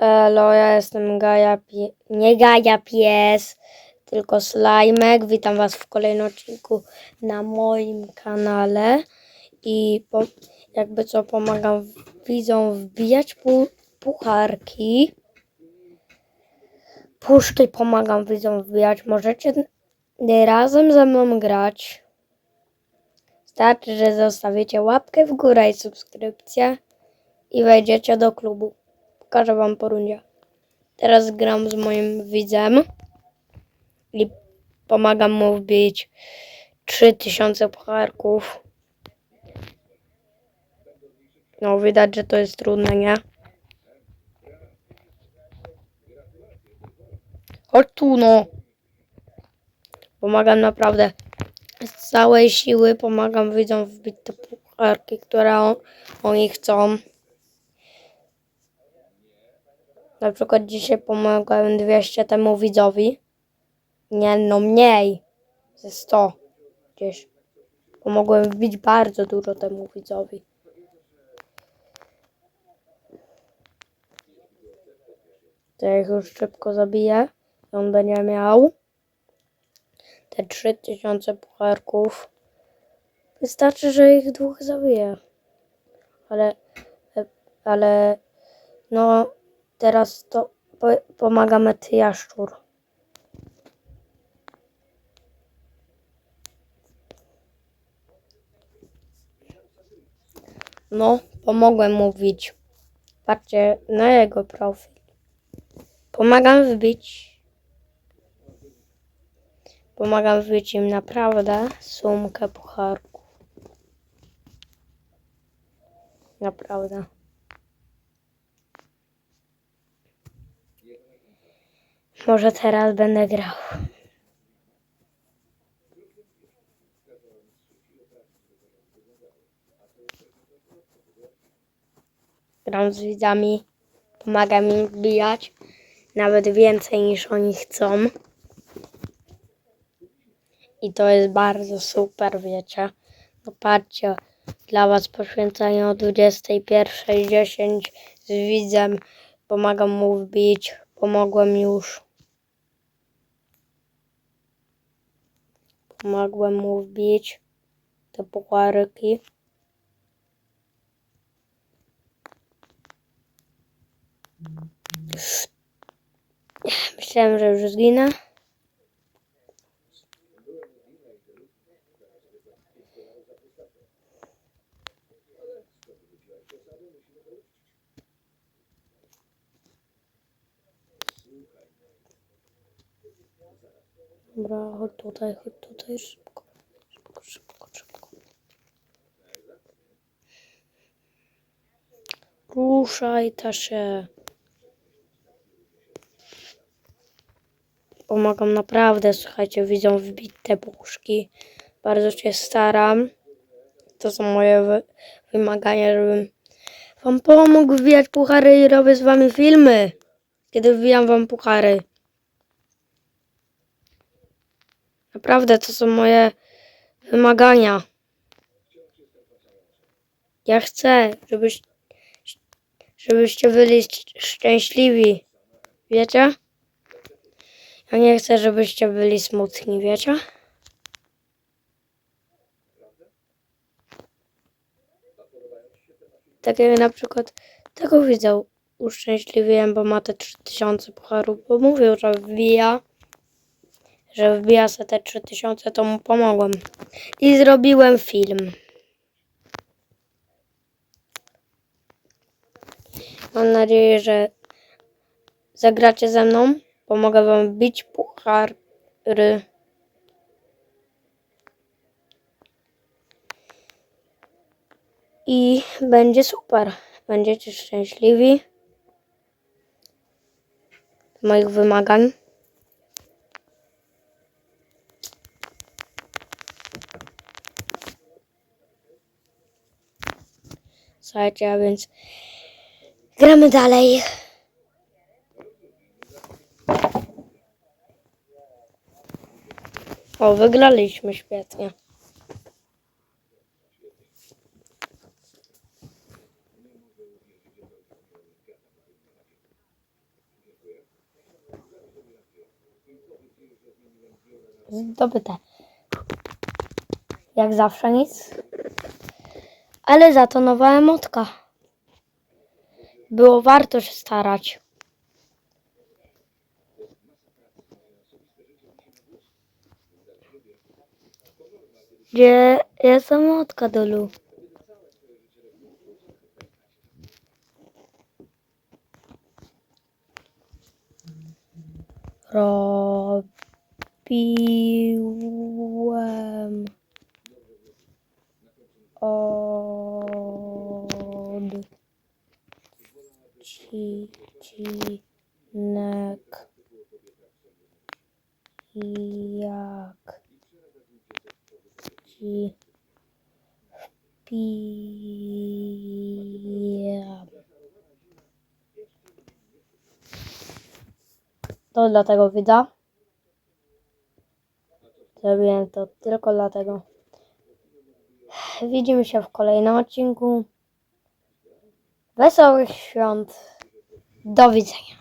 Elo, ja jestem Gaja Pie... Nie Gaja Pies, tylko Slajmek. Witam Was w kolejnym odcinku na moim kanale. I po... jakby co pomagam widzom wbijać pu... pucharki. Puszki pomagam widzom wbijać. Możecie razem ze mną grać. Starczy, że zostawicie łapkę w górę i subskrypcję i wejdziecie do klubu. Pokażę wam po rundzie. Teraz gram z moim widzem i pomagam mu wbić 3000 pucharków. No widać, że to jest trudne, nie? Chodź tu, no. Pomagam naprawdę z całej siły. Pomagam widzom wbić te pucharki, które on, oni chcą. Na przykład dzisiaj pomogłem 200 temu widzowi. Nie, no mniej. Ze 100 gdzieś. Pomogłem wbić bardzo dużo temu widzowi. To ja ich już szybko zabiję. I on będzie miał te 3000 pucharków. Wystarczy, że ich dwóch zabiję. Ale, ale, no, teraz to po, pomaga Jaszczur. No, pomogłem mu wbić. Patrzcie na jego profil. Pomagam wbić. Pomagam wbić im naprawdę sumkę pucharków. Naprawdę. Może teraz będę grał. Gram z widzami, pomagam im wbijać, nawet więcej niż oni chcą. I to jest bardzo super, wiecie. No patrzcie, dla Was poświęcenie o 21.10 z widzem. Pomagam mu wbić, pomogłem już. Pomogłem mu wbić te pucharki. Myślałem, że już zginę. Dobra, chodź tutaj, chodź tutaj, szybko. Szybko, szybko, szybko. Ruszaj ta się. Pomagam naprawdę, słuchajcie, widzą wbite puszki. Bardzo się staram. To są moje wy wymagania, żebym wam pomógł wbijać puchary i robię z wami filmy. Kiedy wbijam wam puchary. Naprawdę to są moje wymagania. Ja chcę, żebyś, żebyście byli szcz- szczęśliwi. Wiecie? Ja nie chcę, żebyście byli smutni, wiecie? Tak jak na przykład tego widzę uszczęśliwiłem, bo ma te 3000 pucharów, bo mówił, że wbija że wbija se te 3000, to mu pomogłem. I zrobiłem film. Mam nadzieję, że zagracie ze mną. Pomogę wam bić puchary. I będzie super. Będziecie szczęśliwi. Z moich wymagań. Słuchajcie, a więc gramy dalej. O, wygraliśmy świetnie. Zdobyte. Jak zawsze nic. Ale za to nowa emotka. Było warto się starać. Gdzie jest emotka, Dolu? Robiłem odcinek jak ci wpijam. To dlatego wyda. Zrobiłem to tylko dlatego. Widzimy się w kolejnym odcinku. Wesołych świąt. Do widzenia.